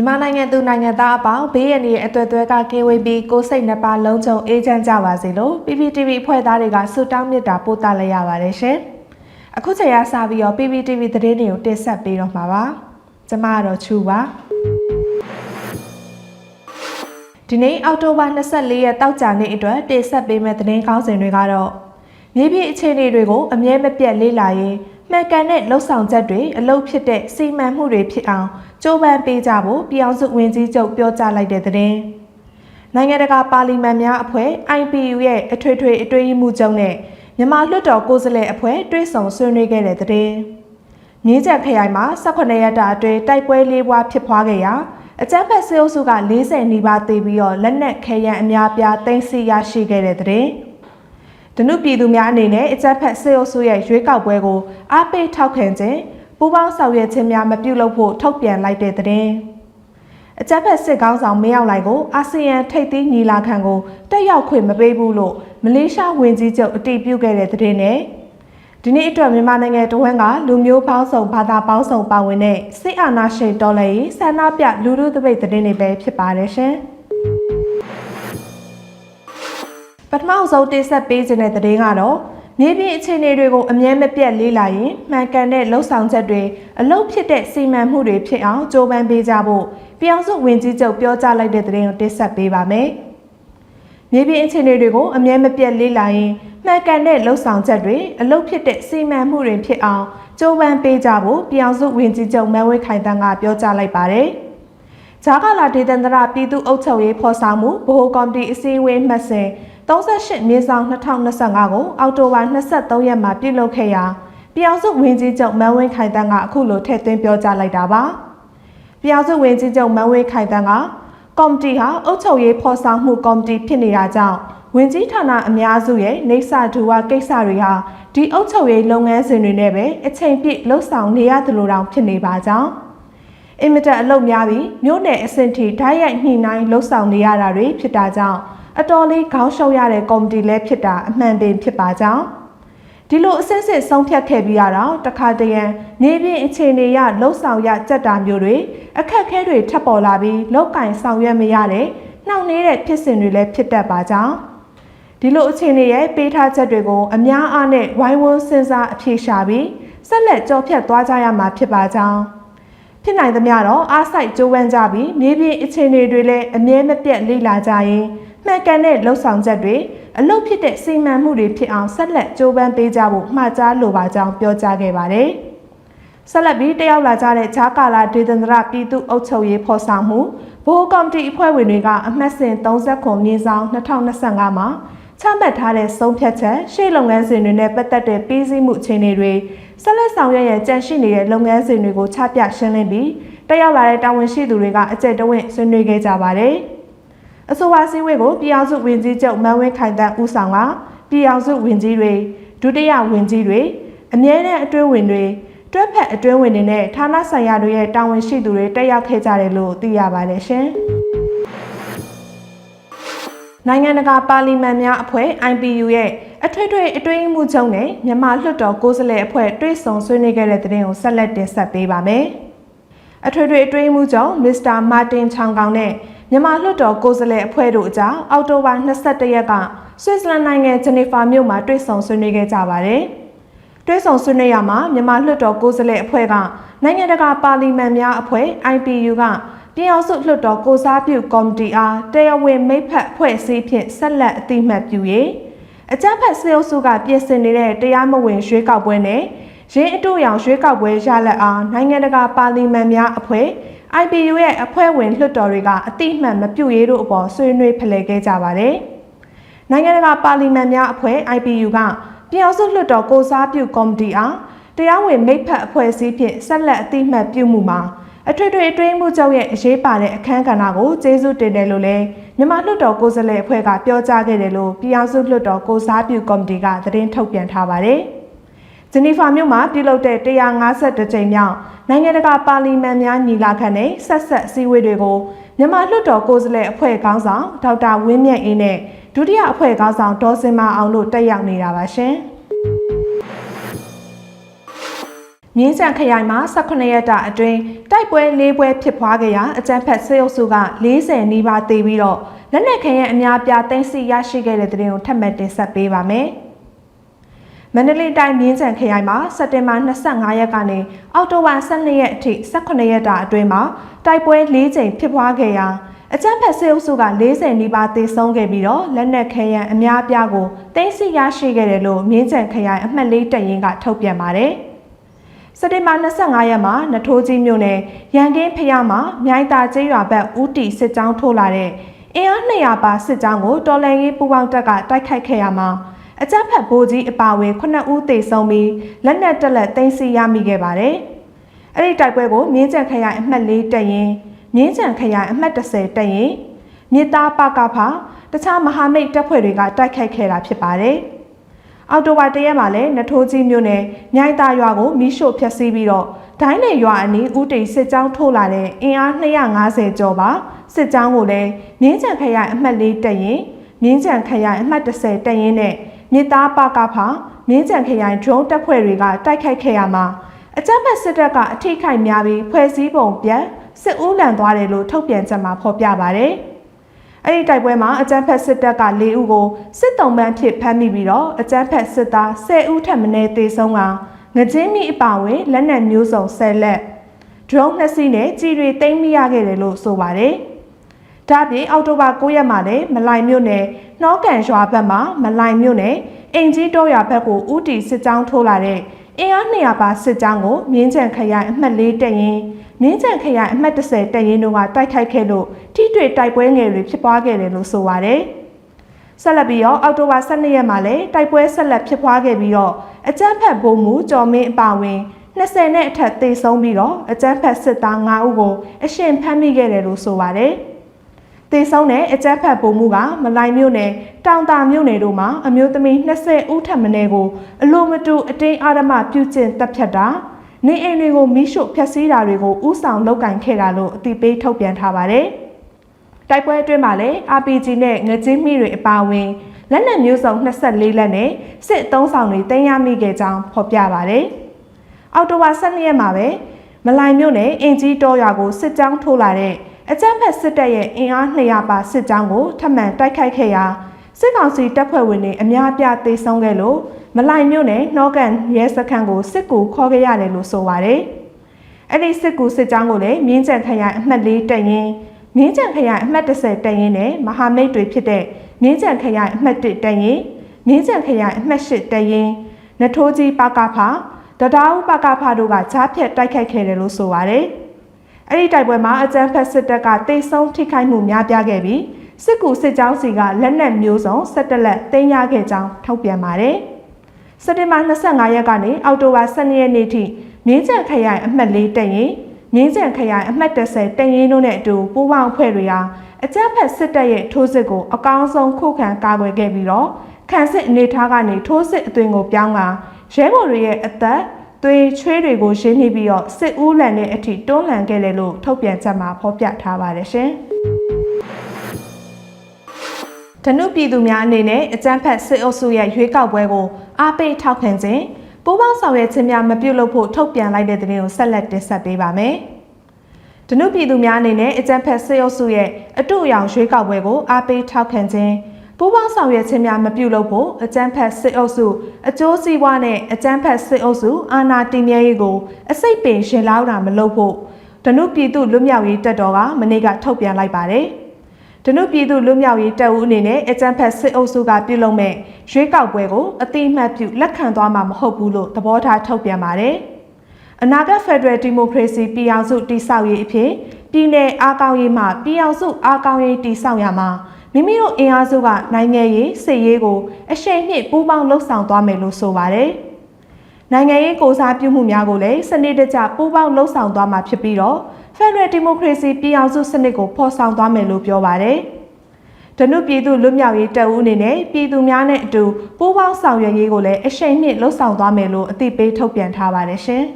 မြန်မာနိုင်ငံသူနိုင်ငံသားအပေါင်းဘေးရန်ရဲ့အသွက်သွဲကကင်းဝေးပြီးကိုယ်စိတ်နှပါလုံးချုံအေးချမ်းကြပါစေလို့ PPTV ဖွဲ့သားတွေကဆုတောင်းမေတ္တာပို့သလိုက်ရပါတယ်ရှင်။အခုချိန်ရစပြီးတော့ PPTV သတင်းတွေကိုတင်ဆက်ပေးတော့မှာပါ။ကျွန်မကတော့ချူပါ။ဒီနေ့အောက်တိုဘာ24ရက်တောက်ကြနေ့အတွက်တင်ဆက်ပေးမယ့်သတင်းကောင်းစဉ်တွေကတော့မြေပြင်အခြေအနေတွေကိုအမြဲမပြတ်လေ့လာရင်း မှန်ကန်တဲ့လှုပ်ဆောင်ချက်တွေအလုပ်ဖြစ်တဲ့စီမံမှုတွေဖြစ်အောင်ကြိုးပမ်းပေးကြဖို့ပြည်အောင်စုဝန်ကြီးချုပ်ပြောကြားလိုက်တဲ့သတင်း။နိုင်ငံတကာပါလီမန်များအဖွဲ့ IPU ရဲ့အထွေထွေအတွင်းရေးမှူးချုပ်နဲ့မြန်မာလွှတ်တော်ကိုယ်စားလှယ်အဖွဲ့တွဲဆောင်ဆွေးနွေးခဲ့တဲ့သတင်း။မြင်းချက်ခရိုင်မှာ18ရက်တာအတွင်းတိုက်ပွဲလေးပွားဖြစ်ပွားခဲ့ရာအကြမ်းဖက်စစ်အုပ်စုက40နီးပါးသေပြီးတော့လက်နက်ခဲယံအများပြားတင်စီရရှိခဲ့တဲ့တဲ့။ ဒနုပြည်သူများအနေနဲ့အကြမ်းဖက်စစ်အုပ်စုရဲ့ရွေးကောက်ပွဲကိုအားပေးထောက်ခံခြင်းပူးပေါင်းဆောင်ရွက်ခြင်းများမပြုလုပ်ဖို့ထုတ်ပြန်လိုက်တဲ့တဲ့။အကြမ်းဖက်စစ်ကောင်းဆောင်မင်းအောင်လှိုင်ကိုအာဆီယံထိပ်သီးညီလာခံကိုတက်ရောက်ခွင့်မပေးဘူးလို့မလေးရှားဝန်ကြီးချုပ်အတည်ပြုခဲ့တဲ့တဲ့နဲ့ဒီနေ့အတွက်မြန်မာနိုင်ငံတဝန်းကလူမျိုးပေါင်းစုံဘာသာပေါင်းစုံပါဝင်တဲ့စစ်အာဏာရှင်တော်လှန်ရေးဆန္ဒပြလူလူသပိတ်သတင်းတွေပဲဖြစ်ပါတယ်ရှင်။ ပထမဆုံးတင်ဆက်ပေးခြင်းတဲ့သတင်းကတော့မြေပြင်အခြေအနေတွေကိုအမြဲမပြတ်လေးလာရင်မှန်ကန်တဲ့လှုပ်ဆောင်ချက်တွေအလုပ်ဖြစ်တဲ့စီမံမှုတွေဖြစ်အောင်ကြိုးပမ်းပေးကြဖို့ပြောင်းစုဝင်ကြီးချုပ်ပြောကြားလိုက်တဲ့သတင်းကိုတင်ဆက်ပေးပါမယ်။မြေပြင်အခြေအနေတွေကိုအမြဲမပြတ်လေးလာရင်မှန်ကန်တဲ့လှုပ်ဆောင်ချက်တွေအလုပ်ဖြစ်တဲ့စီမံမှုတွေဖြစ်အောင်ကြိုးပမ်းပေးကြဖို့ပြောင်းစုဝင်ကြီးချုပ်မန်ဝဲခိုင်တန်းကပြောကြားလိုက်ပါတယ်။ဂျာကာလာဒေသန္တရပြည်သူ့အုပ်ချုပ်ရေးဖော်ဆောင်မှုဗဟိုကော်မတီအစည်းအဝေးမှတ်စဉ် 38မြေဆောင်2025ကိုအောက်တိုဘာ23ရက်မှာပြုလုပ်ခဲ့ရာပြည်အောင်စုဝင်ကြီးချုပ်မန်ဝင်းခိုင်တန်းကအခုလိုထည့်သွင်းပြောကြားလိုက်တာပါ။ပြည်အောင်စုဝင်ကြီးချုပ်မန်ဝင်းခိုင်တန်းကကော်မတီဟာအုပ်ချုပ်ရေးဖော်ဆောင်မှုကော်မတီဖြစ်နေတာကြောင့်ဝင်ကြီးဌာနအများစုရဲ့နေစာဒူဝကိစ္စတွေဟာဒီအုပ်ချုပ်ရေးလုပ်ငန်းစဉ်တွေနဲ့ပဲအချိန်ပြည့်လှုပ်ဆောင်နေရတယ်လို့တောင်ဖြစ်နေပါကြောင်းအင်မတန်အလုပ်များပြီးမြို့နယ်အဆင့်ထိဓာတ်ရိုက်ညှိနှိုင်းလှုပ်ဆောင်နေရတာတွေဖြစ်တာကြောင့် အတော်လေးခေါင်းရှုပ်ရတဲ့ကော်မတီလည်းဖြစ်တာအမှန်ပင်ဖြစ်ပါကြောင်းဒီလိုအစစ်စစ်ဆုံးဖြတ်ခဲ့ပြီးရတော့တခါတရံနေပြင်အခြေအနေရလှုပ်ဆောင်ရကြက်တာမျိုးတွေအခက်ခဲတွေထပ်ပေါ်လာပြီးလောက်ကင်ဆောင်ရွက်မရတဲ့နှောင့်နှေးတဲ့ဖြစ်စဉ်တွေလည်းဖြစ်တတ်ပါကြောင်းဒီလိုအခြေအနေရဲ့ပေးထားချက်တွေကိုအများအားနဲ့ဝိုင်းဝန်းစဉ်းစားအဖြေရှာပြီးဆက်လက်ကြောဖြတ်သွားကြရမှာဖြစ်ပါကြောင်းဖြစ်နိုင်သမျှတော့အားစိုက်ကြိုးပမ်းကြပြီးမြေပြင်အခြေအနေတွေလည်းအမြဲမပြတ်လေ့လာကြရင် မှန်ကန်တဲ့လှုပ်ဆောင်ချက်တွေအလုပ်ဖြစ်တဲ့စီမံမှုတွေဖြစ်အောင်ဆက်လက်ကြိုးပမ်းပေးကြဖို့မှာကြားလိုပါကြောင်းပြောကြားခဲ့ပါတယ်။ဆက်လက်ပြီးတက်ရောက်လာကြတဲ့ဂျာကာလာဒေသန္တရပြည်သူ့အုပ်ချုပ်ရေးဖော်ဆောင်မှုဘိုးကော်မတီအဖွဲ့ဝင်တွေကအမှတ်စဉ်30ခုမြေဆောင်2025မှာချမှတ်ထားတဲ့ဆုံးဖြတ်ချက်ရှေ့လုပ်ငန်းစဉ်တွေနဲ့ပတ်သက်တဲ့ပြည်စည်းမှုအခြေအနေတွေဆက်လက်ဆောင်ရွက်ရကြန့်ရှိနေတဲ့လုပ်ငန်းစဉ်တွေကိုချပြရှင်းလင်းပြီးတက်ရောက်လာတဲ့တာဝန်ရှိသူတွေကအကြက်တဝင့်ဆွေးနွေးခဲ့ကြပါတယ်။ အဆိုပါစည်းဝေးကိုပြည်အောင်စုဝင်ကြီးချုပ်မန်ဝင်းခိုင်တန်းဦးဆောင်ကပြည်အောင်စုဝင်ကြီးတွေဒုတိယဝင်ကြီးတွေအမြဲတမ်းအတွင်းဝင်တွေတွဲဖက်အတွင်းဝင်တွေနဲ့ဌာနဆိုင်ရာတွေရဲ့တာဝန်ရှိသူတွေတက်ရောက်ခဲ့ကြတယ်လို့သိရပါတယ်ရှင်။နိုင်ငံတကာပါလီမန်များအဖွဲ့ IPU ရဲ့အထွေထွေအတွင်းမှုချုပ်နဲ့မြန်မာလွှတ်တော်ကိုယ်စားလှယ်အဖွဲ့တွဲဆုံဆွေးနွေးခဲ့တဲ့တဲ့တင်ကိုဆက်လက်တင်ဆက်ပေးပါမယ်။အထွေထွေအတွင်းမှုချုပ်မစ္စတာမာတင်ချောင်ကောင်နဲ့ မြန်မာလွှတ်တော်ကိုယ်စားလှယ်အဖွဲ့တို့အကြားအောက်တိုဘာ22ရက်ကဆွစ်ဇာလန်နိုင်ငံဂျနီဖာမြို့မှာတွေ့ဆုံဆွေးနွေးခဲ့ကြပါတယ်။တွေ့ဆုံဆွေးနွေးရမှာမြန်မာလွှတ်တော်ကိုယ်စားလှယ်အဖွဲ့ကနိုင်ငံတကာပါလီမန်များအဖွဲ့ IPU ကပြည်အောင်စုလွှတ်တော်ကိုစားပြုကော်မတီအားတရားဝင်မိတ်ဖက်ဖွဲ့စည်းဖြင့်ဆက်လက်အတိမတ်ပြု၍အကြမ်းဖက်စေအုပ်စုကပြင်ဆင်နေတဲ့တရားမဝင်ရွေးကောက်ပွဲနဲ့ရင်းအတူရောင်ရွေးကောက်ပွဲရလဒ်အားနိုင်ငံတကာပါလီမန်များအဖွဲ့ IPU ရဲ့အဖွဲ့ဝင်လွှတ်တော်တွေကအတိအမှန်မပြုတ်ရေးတို့အပေါ်ဆွေးနွေးဖလှယ်ခဲ့ကြပါတယ်။နိုင်ငံတကာပါလီမန်များအဖွဲ့ IPU ကပြည်အောင်စုလွှတ်တော်ကိုစားပြုကော်မတီအားတရားဝင်မိတ်ဖက်အဖွဲ့အစည်းဖြင့်ဆက်လက်အတိအမှတ်ပြုမှုမှာအထွေထွေအတွင်းမှုချုပ်ရဲ့အရေးပါတဲ့အခမ်းကဏ္ဍကိုကျေးဇူးတင်တယ်လို့လည်းမြန်မာလွှတ်တော်ကိုယ်စားလှယ်အဖွဲ့ကပြောကြားခဲ့တယ်လို့ပြည်အောင်စုလွှတ်တော်ကိုစားပြုကော်မတီကသတင်းထုတ်ပြန်ထားပါတယ်။ ဂျနီဖာမြို့မှာပြုလုပ်တဲ့152ကြိမ်မြောက်နိုင်ငံတကာပါလီမန်များညီလာခံနဲ့ဆက်ဆက်အစည်းအဝေးတွေကိုမြန်မာလွှတ်တော်ကိုယ်စားလှယ်အဖွဲ့ခေါင်းဆောင်ဒေါက်တာဝင်းမြတ်အေးနဲ့ဒုတိယအဖွဲ့ခေါင်းဆောင်ဒေါ်စင်မအောင်တို့တက်ရောက်နေတာပါရှင်။မြမြင်းကြံခရိုင်မှာ18ရက်တာအတွင်းတိုက်ပွဲ၄ပွဲဖြစ်ပွားခဲ့ရာအကြမ်းဖက်စစ်အုပ်စုက40နီးပါးသေပြီးတော့လက်နက်ခဲယံအများပြားသိမ်းဆီးရရှိခဲ့တဲ့တဲ့တင်ကိုထပ်မံတင်ဆက်ပေးပါမယ်။ မန္တလေးတိုင်းမြင်းကြံခရိုင်မှာစက်တင်ဘာ25ရက်ကနေအောက်တိုဘာ12ရက်အထိ18ရက်တာအတွင်းမှာတိုက်ပွဲ၄ကြိမ်ဖြစ်ပွားခဲ့ရာအကြမ်းဖက်စစ်အုပ်စုက40နီးပါးသေဆုံးခဲ့ပြီးတော့လက်နက်ခဲယံအများအပြားကိုသိမ်းဆီးရရှိခဲ့တယ်လို့မြင်းကြံခရိုင်အမှတ်၄တပ်ရင်းကထုတ်ပြန်ပါတယ်။စက်တင်ဘာ25ရက်မှာနထိုးကြီးမြို့နယ်ရန်ကင်းဖျားမှာမြိုင်တာကျေးရွာဘက်ဦးတီစစ်ကြောင်းထိုးလာတဲ့အင်အား200ပါစစ်ကြောင်းကိုတော်လန်ရေးပူပေါင်းတပ်ကတိုက်ခိုက်ခဲ့ရမှာ အကြမ်းဖက်ဗိုလ်ကြီးအပါအဝင်9ဦးသေဆုံးပြီးလက်နက်တက်လက်သိမ်းဆီးရမိခဲ့ပါတယ်။အဲ့ဒီတိုက်ပွဲကိုမြင်းကြံခရိုင်အမှတ်၄တပ်ရင်းမြင်းကြံခရိုင်အမှတ်30တပ်ရင်မြေသားပကဖတခြားမဟာမိတ်တပ်ဖွဲ့တွေကတိုက်ခိုက်ခဲ့တာဖြစ်ပါတယ်။အောက်တိုဘာတရက်မှာလည်းနထိုးကြီးမြို့နယ်မြိုင်သားရွာကိုမီးရှို့ဖျက်ဆီးပြီးတော့ဒိုင်းနယ်ရွာအနီးဦးတိစစ်ကြောင်းထိုးလာတဲ့အင်အား250ကျော်ပါစစ်ကြောင်းကိုလည်းမြင်းကြံခရိုင်အမှတ်၄တပ်ရင်မြင်းကြံခရိုင်အမှတ်30တပ်ရင်နဲ့ မြေသားပကဖမြင်းကြံခရိုင် drone တပ်ဖွဲ့တွေကတိုက်ခိုက်ခဲ့ရမှာအကြမ်းဖက်စစ်တပ်ကအထိခိုက်များပြီးဖွဲ့စည်းပုံပြန်စစ်ဦးလန်သွားတယ်လို့ထုတ်ပြန်ချက်မှာဖော်ပြပါဗျ။အဲ့ဒီတိုက်ပွဲမှာအကြမ်းဖက်စစ်တပ်က၄ဦးကိုစစ်တုံးပန်းဖြစ်ဖမ်းမိပြီးတော့အကြမ်းဖက်စစ်သား10ဦးထပ်မံသေဆုံးကငကြင်းမိအပါဝင်လက်နက်မျိုးစုံ10လက် drone နှစ်စီးနဲ့ကြီးတွေတိမ့်မိရခဲ့တယ်လို့ဆိုပါတယ်။ဒါပြင်အောက်တိုဘာ9ရက်မှာလည်းမလိုင်မြို့နယ် နှောကန်ရွာဘက်မှာမလိုင်မြို့နယ်အင်ကြီးတောရွာဘက်ကိုဥတီစစ်ကြောင်းထိုးလာတဲ့အင်အား200ပါစစ်ကြောင်းကိုမြင်းကြံခရိုင်အမှတ်၄တက်ရင်မြင်းကြံခရိုင်အမှတ်30တက်ရင်တို့ကတိုက်ခိုက်ခဲ့လို့ထိတွေ့တိုက်ပွဲငယ်တွေဖြစ်ပွားခဲ့တယ်လို့ဆိုပါတယ်။ဆက်လက်ပြီးတော့အောက်တိုဘာ12ရက်မှာလည်းတိုက်ပွဲဆက်လက်ဖြစ်ပွားခဲ့ပြီးတော့အကြမ်းဖက်ဗိုလ်မှူးကျော်မင်းအပါဝင်20နဲ့အထက်သေဆုံးပြီးတော့အကြမ်းဖက်စစ်သား9ဦးကိုအရှင်ဖမ်းမိခဲ့တယ်လို့ဆိုပါတယ်။ သေဆုံးတဲ့အကြမ်းဖက်ဗိုလ်မှူးကမလိုင်မြို့နယ်တောင်တာမြို့နယ်တို့မှာအမျိုးသမီး20ဦးထပ်မံကိုအလိုမတူအတင်းအာရမပြုကျင့်တပ်ဖြတ်တာနေအိမ်တွေကိုမိရှုဖျက်ဆီးတာတွေကိုဥဆောင်လုပ်ကင်ခဲ့တာလို့အသိပေးထုတ်ပြန်ထားပါတယ်။တိုက်ပွဲအတွင်းမှာလည်း RPG နဲ့ငကြင်းမိတွေအပါအဝင်လက်နက်မျိုးစုံ24လက်နဲ့စစ်အုံဆောင်တွေတင်ရမိခဲ့ကြောင်းဖော်ပြပါတယ်။အော်တိုဝါ12ရက်မှာပဲမလိုင်မြို့နယ်အင်ကြီးတောရွာကိုစစ်ကြောင်းထိုးလာတဲ့ အကြမ်းဖက်စစ်တပ်ရဲ့အင်အား200ပါစစ်ကြောင်းကိုထပ်မံတိုက်ခိုက်ခဲ့ရာစစ်ကောင်စီတပ်ဖွဲ့ဝင်တွေအများအပြားသေဆုံးခဲ့လို့မလိုင်မြို့နယ်နှောကန်ရဲစခန်းကိုစစ်ကူခေါ်ခဲ့ရတယ်လို့ဆိုပါတယ်။အဲ့ဒီစစ်ကူစစ်ကြောင်းကိုလည်းမြင်းကြံခရိုင်အမှတ်၄တပ်ရင်းမြင်းကြံခရိုင်အမှတ်30တပ်ရင်းနဲ့မဟာမိတ်တွေဖြစ်တဲ့မြင်းကြံခရိုင်အမှတ်1တပ်ရင်းမြင်းကြံခရိုင်အမှတ်8တပ်ရင်းနထိုးကြီးပကဖတတားဦးပကဖတို့ကဂျားဖြတ်တိုက်ခိုက်ခဲ့တယ်လို့ဆိုပါတယ်။ အဲ့ဒီတိုက်ပွဲမှာအကြမ်းဖက်စစ်တပ်ကတိတ်ဆုံးထိခိုက်မှုများပြားခဲ့ပြီးစစ်ကူစစ်ကြောင်းစီကလက်နက်မျိုးစုံ17လက်တင်ရခဲ့ကြောင်းထုတ်ပြန်ပါတယ်။စက်တင်ဘာ25ရက်ကနေအောက်တိုဘာ12ရက်နေ့ထိမြင်းကြံခရိုင်အမှတ်၄တက်ရင်မြင်းကြံခရိုင်အမှတ်30တက်ရင်တို့နဲ့အတူပူးပေါင်းအဖွဲ့တွေဟာအကြမ်းဖက်စစ်တပ်ရဲ့ထိုးစစ်ကိုအကောင်းဆုံးခုခံကာကွယ်ခဲ့ပြီးတော့ခံစစ်အနေထားကနေထိုးစစ်အသွင်ကိုပြောင်းလာရဲဘော်တွေရဲ့အသက် သွေးချွေးတွေကိုရှင်းနေပြီးတော့စစ်ဦးလန်တဲ့အထိတွန်းလှန်ခဲ့တယ်လို့ထုတ်ပြန်ချက်မှာဖော်ပြထားပါတယ်ရှင်။ဓနုပြည်သူများအနေနဲ့အကြမ်းဖက်စစ်အုပ်စုရဲ့ရွေးကောက်ပွဲကိုအားပေးထောက်ခံခြင်းပူးပေါင်းဆောင်ရွက်ခြင်းများမပြုလုပ်ဖို့ထုတ်ပြန်လိုက်တဲ့သတင်းကိုဆက်လက်တင်ဆက်ပေးပါမယ်။ဓနုပြည်သူများအနေနဲ့အကြမ်းဖက်စစ်အုပ်စုရဲ့အတူအယောင်ရွေးကောက်ပွဲကိုအားပေးထောက်ခံခြင်း ပူးပေါင်းဆောင်ရွက်ခြင်းများမပြုလုပ်ဖို့အကြမ်းဖက်စစ်အုပ်စုအကျိုးစီးပွားနဲ့အကြမ်းဖက်စစ်အုပ်စုအာဏာတည်မြဲရေးကိုအစိတ်ပင်ရှင်လောက်တာမလုပ်ဖို့ဓနုပြည်သူလွတ်မြောက်ရေးတပ်တော်ကမနေ့ကထုတ်ပြန်လိုက်ပါတယ်။ဒနုပြည်သူလူမျိုးရေးတပ်ဦးအနေနဲ့အကြံဖက်စစ်အုပ်စုကပြုလုပ်မဲ့ရွေးကောက်ပွဲကိုအတိအမှတ်ပြုလက်ခံသွားမှာမဟုတ်ဘူးလို့သဘောထားထုတ်ပြန်ပါတယ်။အနာဂတ်ဖက်ဒရယ်ဒီမိုကရေစီပြည်အောင်စုတည်ဆောက်ရေးအဖြစ်ပြည်내အားကောင်းရေးမှပြည်အောင်စုအားကောင်းရေးတည်ဆောက်ရမှာ မိမိတို့အင်အားစုကနိုင်ငံရေးစစ်ရေးကိုအရှိန်မြင့်ပူးပေါင်းလှုပ်ဆောင်သွားမယ်လို့ဆိုပါတယ်။နိုင်ငံရေးကိုစားပြုမှုများကိုလည်းစနစ်တကျပူးပေါင်းလှုပ်ဆောင်သွားမှာဖြစ်ပြီးတော့ဖက်ဒရယ်ဒီမိုကရေစီပြည်အောင်စုစနစ်ကိုဖော်ဆောင်သွားမယ်လို့ပြောပါတယ်။ဒနုပြည်သူလွတ်မြောက်ရေးတပ်ဦးအနေနဲ့ပြည်သူများနဲ့အတူပူးပေါင်းဆောင်ရွက်ရေးကိုလည်းအရှိန်မြင့်လှုပ်ဆောင်သွားမယ်လို့အသိပေးထုတ်ပြန်ထားပါတယ်ရှင်။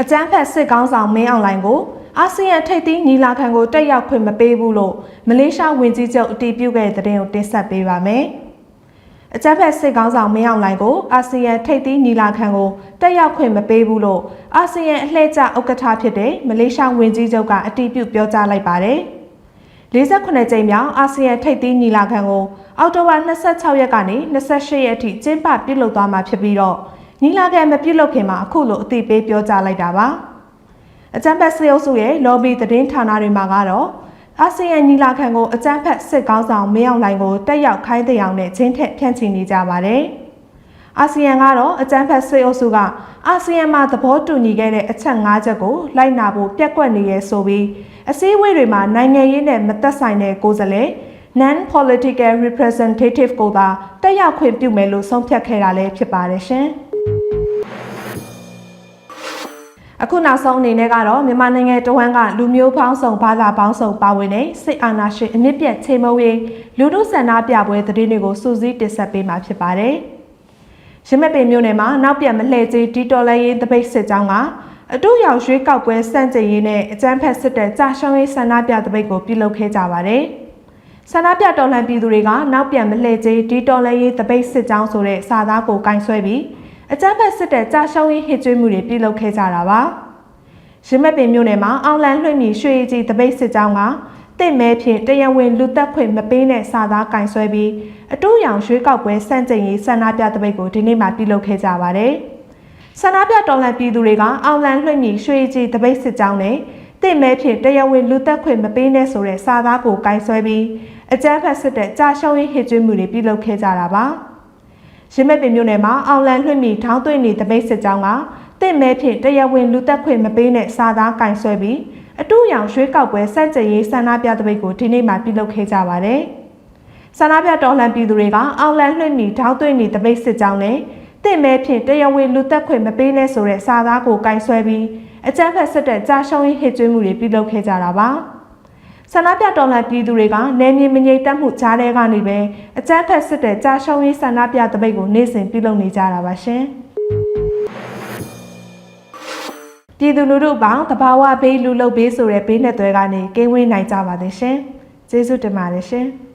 အကြမ်းဖက်စစ်ကောင်းဆောင်မင်းအောင်လှိုင်ကို အာဆီယံထိပ်သီးညီလာခံကိုတက်ရောက်ခွင့်မပေးဘူးလို့မလေးရှားဝန်ကြီးချုပ်အတည်ပြုခဲ့တဲ့တဲ့တင်ကိုတင်ဆက်ပေးပါမယ်။အကြမ်းဖက်စစ်ကောင်းဆောင်မင်းအောင်လှိုင်ကိုအာဆီယံထိပ်သီးညီလာခံကိုတက်ရောက်ခွင့်မပေးဘူးလို့အာဆီယံအလှည့်ကျဥက္ကဋ္ဌဖြစ်တဲ့မလေးရှားဝန်ကြီးချုပ်ကအတည်ပြုပြောကြားလိုက်ပါတယ်။48ကြိမ်မြောက်အာဆီယံထိပ်သီးညီလာခံကိုအောက်တိုဘာ26ရက်ကနေ28ရက်အထိကျင်းပပြုလုပ်သွားမှာဖြစ်ပြီးတော့ညီလာခံမပြုလုပ်ခင်မှာအခုလိုအသိပေးပြောကြားလိုက်တာပါ။ အကြမ်းဖက်စစ်အုပ်စုရဲ့ lobby သတင်းဌာနတွေမှာကတော့အာဆီယံညီလာခံကိုအကြမ်းဖက်စစ်ကောင်းဆောင်မင်းအောင်လှိုင်ကိုတက်ရောက်ခိုင်းတဲ့အောင်နဲ့ချင်းထက်ဖြန့်ချီနေကြပါတယ်။အာဆီယံကတော့အကြမ်းဖက်စစ်အုပ်စုကအာဆီယံမှာသဘောတူညီခဲ့တဲ့အချက်၅ချက်ကိုလိုက်နာဖို့ပြက်ကွက်နေရဲဆိုပြီးအစည်းအဝေးတွေမှာနိုင်ငံရေးနဲ့မသက်ဆိုင်တဲ့ကိုယ်စားလှယ် non-political representative ကိုသာတက်ရောက်ခွင့်ပြုမယ်လို့ဆုံးဖြတ်ခဲ့တာလည်းဖြစ်ပါတယ်ရှင်။ အခုနောက်ဆုံးအနေနဲ့ကတော့မြန်မာနိုင်ငံတဝန်းကလူမျိုးပေါင်းစုံဘာသာပေါင်းစုံပါဝင်တဲ့စစ်အာဏာရှင်အမြင့်ပြတ်ချိန်မုံရေးလူထုဆန္ဒပြပွဲသတင်းတွေကိုစူးစီးတင်ဆက်ပေးမှာဖြစ်ပါတယ်။ရမက်ပင်မြို့နယ်မှာနောက်ပြန်မလှည့်ကြီးဒီတော်လန်ရေးတပိတ်စစ်ကြောင်းကအတူရောက်ရွေးကောက်ပွဲစန့်ကျင်ရေးနဲ့အကြမ်းဖက်စစ်တပ်ကြာရှုံးရေးဆန္ဒပြတပိတ်ကိုပြုလုပ်ခဲ့ကြပါတယ်။ဆန္ဒပြတော်လှန်ပြည်သူတွေကနောက်ပြန်မလှည့်ကြီးဒီတော်လန်ရေးတပိတ်စစ်ကြောင်းဆိုတဲ့စာသားကိုကင်ဆွဲပြီး အကြမ်းဖက်စစ်တပ်ကြာရှုံးရေးဟစ်ကြွေးမှုတွေပြုလုပ်ခဲ့ကြတာပါ။ရမက်ပင်မြို့နယ်မှာအောင်လန်လွှင့်မြီရွှေကြီးတပိတ်စစ်ကြောင်းကတင့်မဲဖြင့်တရားဝင်လူသက်ခွင့်မပေးတဲ့စာသားကင်ဆွဲပြီးအတူရောင်ရွှေးကောက်ပွဲစန့်ကျင်ရေးဆန္ဒပြတပိတ်ကိုဒီနေ့မှပြုလုပ်ခဲ့ကြပါတယ်။ဆန္ဒပြတော်လှန်ပြည်သူတွေကအောင်လန်လွှင့်မြီရွှေကြီးတပိတ်စစ်ကြောင်းနဲ့တင့်မဲဖြင့်တရားဝင်လူသက်ခွင့်မပေးတဲ့ဆိုတဲ့စာသားကိုကင်ဆွဲပြီးအကြမ်းဖက်စစ်တပ်ကြာရှုံးရေးဟစ်ကြွေးမှုတွေပြုလုပ်ခဲ့ကြတာပါ။ ရမက်ပင်မြို့နယ်မှာအောင်လန်လွှင့်မြီထောင်းသွင်းနေတပိတ်စစ်ကြောင်းကတင့်မဲဖြင့်တရားဝင်လူသက်ခွင့်မပေးတဲ့စာသားကင်ဆွဲပြီးအတူရောင်ရွှေးကောက်ပွဲစက်ကြရေးဆန္ဒပြတပိတ်ကိုဒီနေ့မှပြုလုပ်ခဲ့ကြပါတယ်။ဆန္ဒပြတော်လှန်ပြည်သူတွေကအောင်လန်လွှင့်မီထောက်သွင်းနေတပိတ်စစ်ကြောင်းနဲ့တင့်မဲဖြင့်တရားဝင်လူသက်ခွင့်မပေးနဲ့ဆိုတဲ့စာသားကိုကင်ဆွဲပြီးအကြမ်းဖက်စစ်တပ်ကြာရှုံးရေးဟစ်ကြွေးမှုတွေပြုလုပ်ခဲ့ကြတာပါ။ ဆန္ဒပြတော်လှန်ပြည်သူတွေကနယ်မြေမငြိမ်သက်မှုကြားထဲကနေပဲအကြမ်းဖက်စစ်တပ်ကြာရှုံးရေးဆန္ဒပြတပိတ်ကိုနေ့စဉ်ပြုလုပ်နေကြတာပါရှင်။ပြည်သူလူထုအပေါင်းတဘာဝဘေးလူလုတ်ဘေးဆိုတဲ့ဘေးနဲ့သွဲကနေကင်းဝေးနိုင်ကြပါသည်ရှင်။ကျေးဇူးတင်ပါတယ်ရှင်။